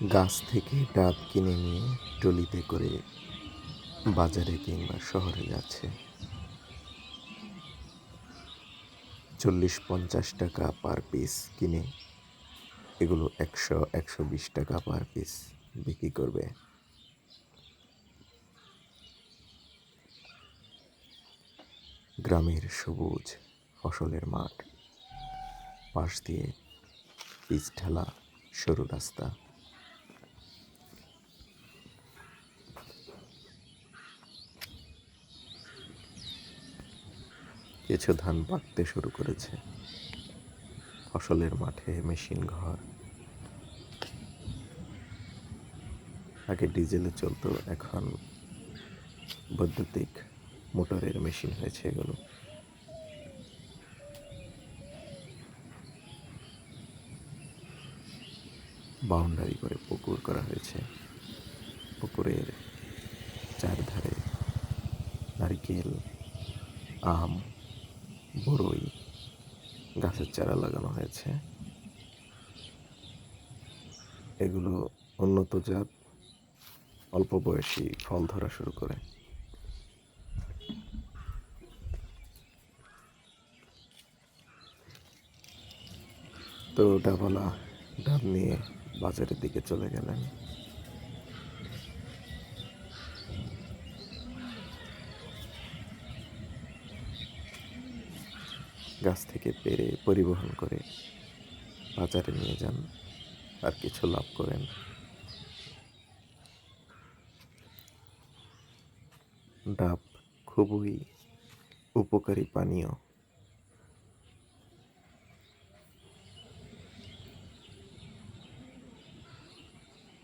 গাছ থেকে ডাব কিনে নিয়ে টলিতে করে বাজারে কিংবা শহরে যাচ্ছে। চল্লিশ পঞ্চাশ টাকা পার পিস কিনে এগুলো একশো একশো বিশ টাকা পার পিস বিক্রি করবে। গ্রামের সবুজ ফসলের মাঠ। পাশ দিয়ে পিচ ঢালা সরু রাস্তা। কিছু ধান পাকতে শুরু করেছে। ফসলের মাঠে মেশিন ঘর। আগে ডিজেলে চলতো, এখন বৈদ্যুতিক মোটরের মেশিন হয়েছে এগুলো। বাউন্ডারি করে পুকুর করা হয়েছে। পুকুরের চারধারে নারিকেল, আম বড়ই গাছের চারা লাগানো হয়েছে। এগুলো উন্নত জাত, অল্প বয়সী ফল ধরা শুরু করে। তো ডাবলা ডাব নিয়ে বাজারের দিকে চলে গেলেন। গাছ থেকে পেরে পরিবহন করে বাজারে নিয়ে যান আর কিছু লাভ করেন। ডাব খুবই উপকারী পানীয়।